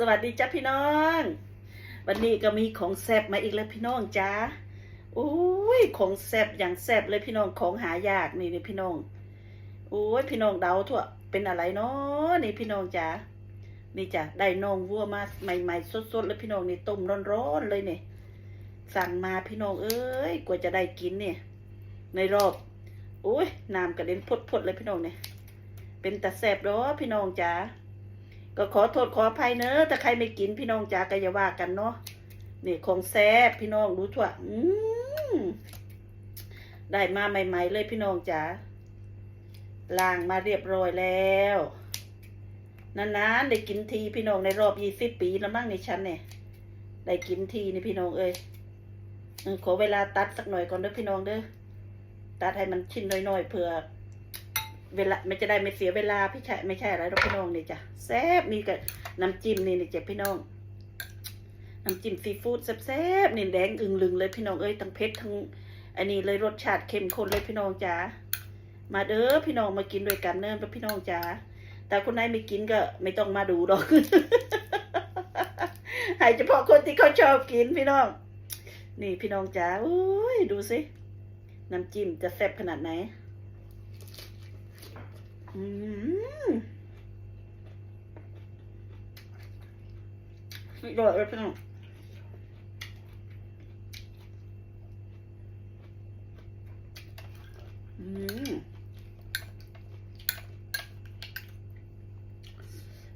สวัสดีจ้าพี่น้อง วันนี้ก็มีของแซบมาอีกแล้วพี่น้องจ้าโอ้ยของแซบอย่างแซบเลยพี่น้องของหายากนี่นี่พี่น้องโอ้ยพี่น้องเดาทั่วเป็นอะไรเนาะนี่พี่น้องจ้านี่จ้ะได้นองวัวมาใหม่ๆสดๆเลยพี่น้องนี่ต้มร้อนๆเลยเนี่ยสั่งมาพี่น้องเอ้ยกว่าจะได้กินเนี่ย ในรอบโอ้ยน้ำกระเด็นพดๆเลยพี่น้องเนี่ยเป็นตาแซบเนาะพี่น้องจ๋า ก็ขอโทษขออภัยเนอะถ้าใครไม่กินพี่น้องจ๋าก็อย่าว่ากันเนาะนี่ของแซบพี่น้องดูทั่วอืมได้มาใหม่ ๆ เลยพี่น้องจ๋าล้างมาเรียบร้อยแล้วนานๆได้กินทีพี่น้องในรอบยี่สิบปีแล้วมั้งในฉันเนี่ยได้กินทีนี่พี่น้องเอ้ยขอเวลาตัดสักหน่อยก่อนเด้อพี่น้องเด้อตัดให้มันชิ้นน้อยๆเผื่อ เวลาไมันจะได้ไม่เสียเวลาพี่ชายไม่ใช่อะไรหรอกพี่น้องนี่จ้ะแซ่บมีกับน้ำจิ้มนี่นี่จ้ะพี่น้องน้ำจิ้มซีฟู้ดแซ่บๆนี่แดงอึงลึงเลยพี่น้องเอ้ยทั้งเผ็ดทั้งอันนี้เลยรสชาติเข้มข้นเลยพี่น้องจ๋ามาเด้อพี่น้องมากินด้วยกันเนิ่นพี่น้องจ๋าแต่คนไหนไม่กินก็ไม่ต้องมาดูดอกให้เฉพาะคนที่เขาชอบกินพี่น้อง นี่พี่น้องจ๋าโอ้ยดูสิน้ำจิ้มจะแซ่บขนาดไหน อืมสุดดเลยพี่น้อง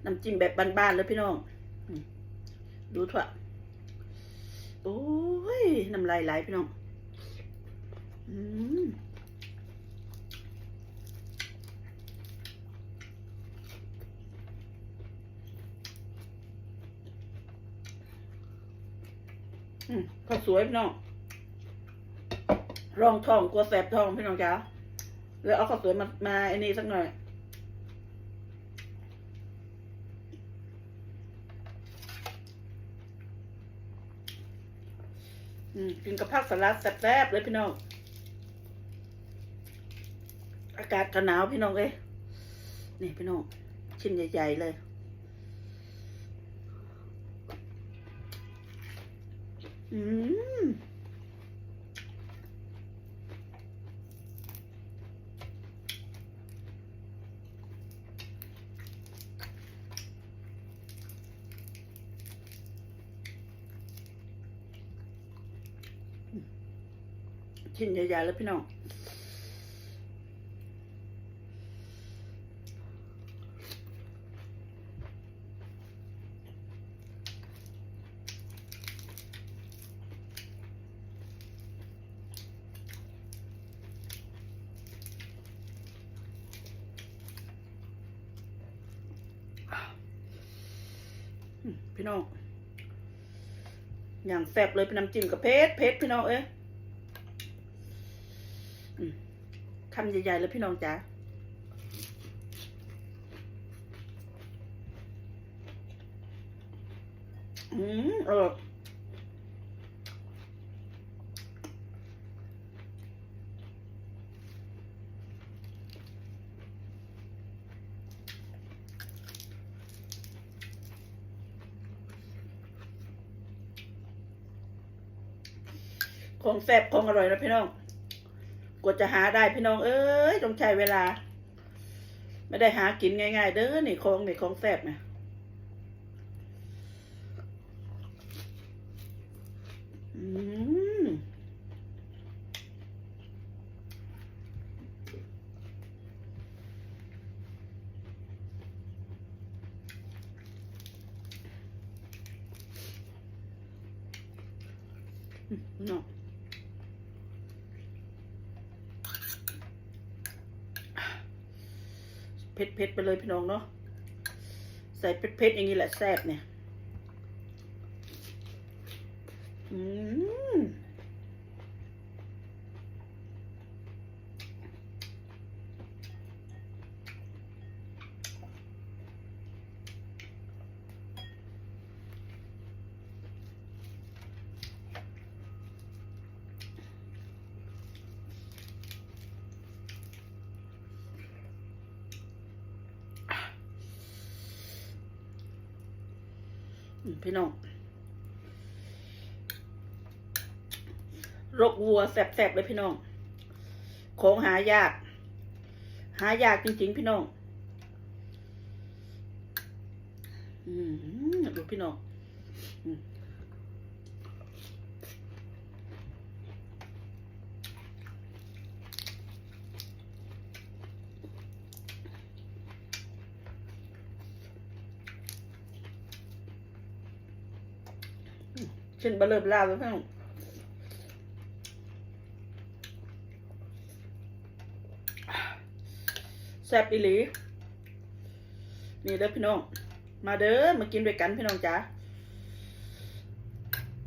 น้ำจิ้มแบบบ้านๆเลยพี่น้อง ดูเถอะโอ้ย น้ำลายไหลพี่น้อง อืม ข้าวสวยพี่น้องรองทองกลัวแสบทองพี่น้องจ้าแล้วเอาข้าวสวยมามาไอ้นี่สักหน่อยอืมกินกับผักสลัดแซ่บๆเลยพี่น้อง อากาศก็หนาวพี่น้องเอ้ยนี่พี่น้อง ชิ้นใหญ่ ๆ เลย อืมชิ้นใหญ่ๆแล้วพี่น้อง พี่น้อง อย่างแซ่บเลยเป็นน้ำจิ้มกับเพชรเพชรพี่น้องเอ้ยคำใหญ่ๆเลยพี่น้องจ๋าอืมเออ ของแซ่บของอร่อยนะพี่น้องกว่าจะหาได้พี่น้อง เอ้ยต้องใช้เวลา ไม่ได้หากินง่าย ๆ เด้อนี่ของนี่ของแซ่บเนี่ยอืมอืมเนาะ เผ็ดเผ็ดๆไปเลยพี่น้องเนาะใส่เผ็ดเผ็ดๆอย่างนี้แหละแซ่บเนี่ย อืม พี่น้องรกวัวแสบๆเลยพี่น้อง ของหายาก หายากจริงๆ พี่น้อง อืมดูพี่น้อง เช่นบะเลิบลาวเลยพี่น้องแซ่บอีหลี นี่เด้อพี่น้อง มาเด้อมากินด้วยกันพี่น้องจ้า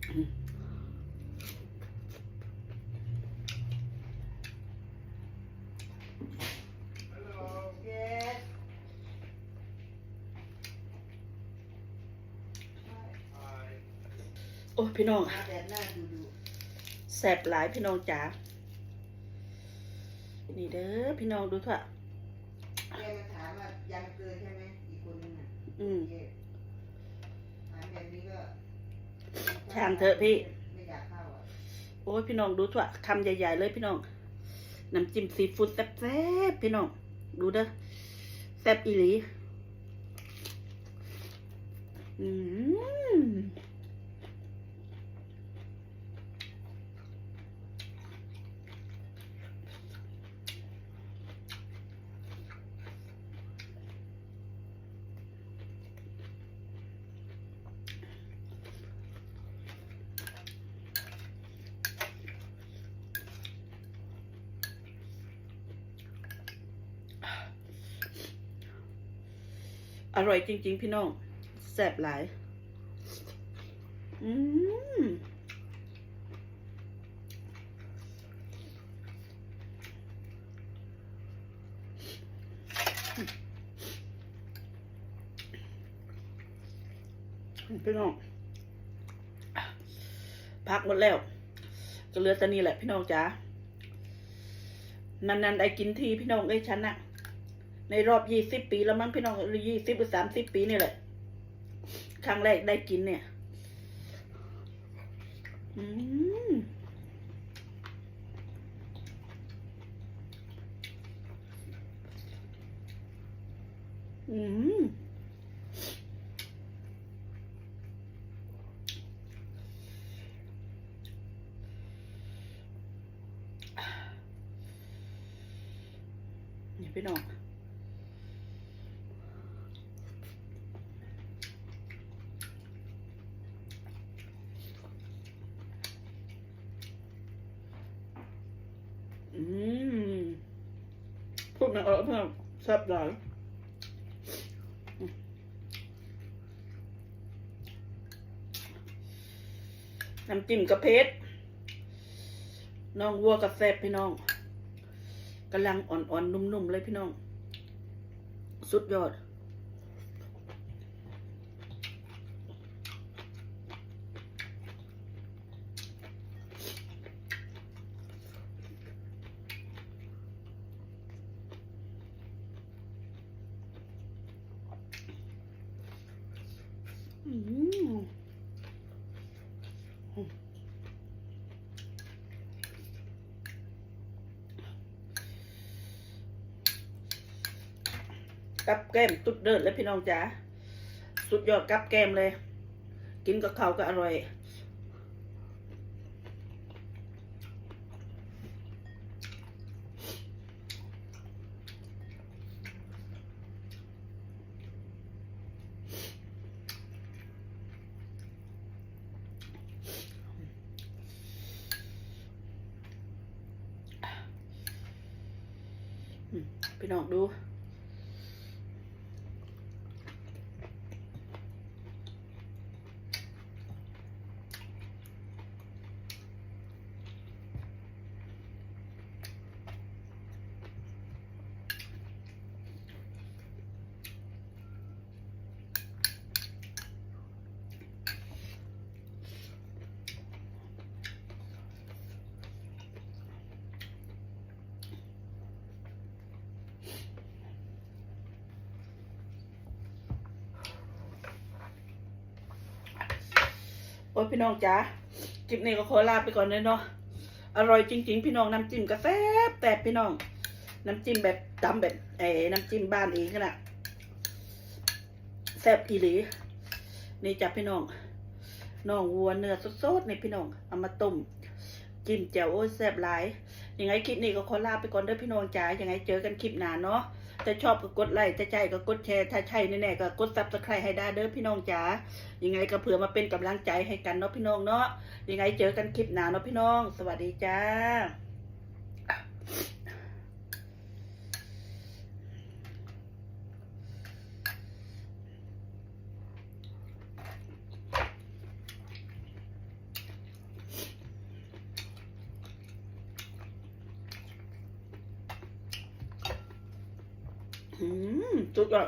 อืม เจ็ด โอ้ยพี่น้องมาแดดหน้าดูดูแซ่บหลายพี่น้องจ๋านี่เด้อพี่น้องดูเถอะแกมาถามว่ายังเกินใช่ไหมอีกคนนึงอะอืมเจ็ดถามแบบนี้ก็ช่างเถอะพี่ไม่อยากเข้าอะโอ้ยพี่น้องดูเถอะคำใหญ่ ๆ เลยพี่น้องน้ำจิ้มซีฟู้ดแซ่บๆพี่น้องดูเด้อแซ่บอีหลีอืม อร่อยจริง ๆ พี่น้องแซ่บหลาย อืมพี่น้องพักหมดแล้ว ก็เหลือแต่นี่แหละพี่น้องจ๋านานๆได้กินทีพี่น้องไอ้ฉันอะ ในรอบยี่สิบปีแล้วมั้งพี่น้องยี่สิบหรือสามสิบปีนี่แหละ ครั้งแรกได้กินเนี่ย อืมอืมนี่พี่น้อง อืม พูดไม่ออกเพื่อนแซ่บหลายน้ำจิ้มกระเพชรน้องวัวกระแซ่บพี่น้องกำลังอ่อนๆ นุ่มๆ เลยพี่น้อง สุดยอด กับแก้มตุดเดินแลยพี่น้องจ๋าสุดยอดกับแก้มเลย กินกับเขาวก็อร่อย อืม พี่น้องดู โอ้ยพี่น้องจ๋าคลิปนี้ก็ขอลาไปก่อนเลยเนาะอร่อยจริง ๆ พี่น้องน้ำจิ้มก็แซบแต่พี่น้อง น้ำจิ้มแบบตำแบบไอ้น้ำจิ้มบ้านเองน่ะแซ่บอีหลีนี่จ้ะพี่น้องน้องวัวเนื้อสดๆนี่พี่น้องเอามาต้มจิ้มแจ่วโอ้ยแซ่บหลายยังไงคลิปนี้ก็ขอลาไปก่อนเด้อพี่น้องจ๋ายังไงเจอกันคลิปหน้าเนาะ ถ้าชอบก็กดไลค์ถ้าใช่ก็กดแชร์ ถ้าใช่แน่ๆก็กดซับสไครต์ให้ได้เด้อพี่น้องจ๋า ยังไงก็เผื่อมาเป็นกำลังใจให้กันเนาะพี่น้องเนาะ ยังไงเจอกันคลิปหน้าเนาะพี่น้อง สวัสดีจ้า อืมสุดยอด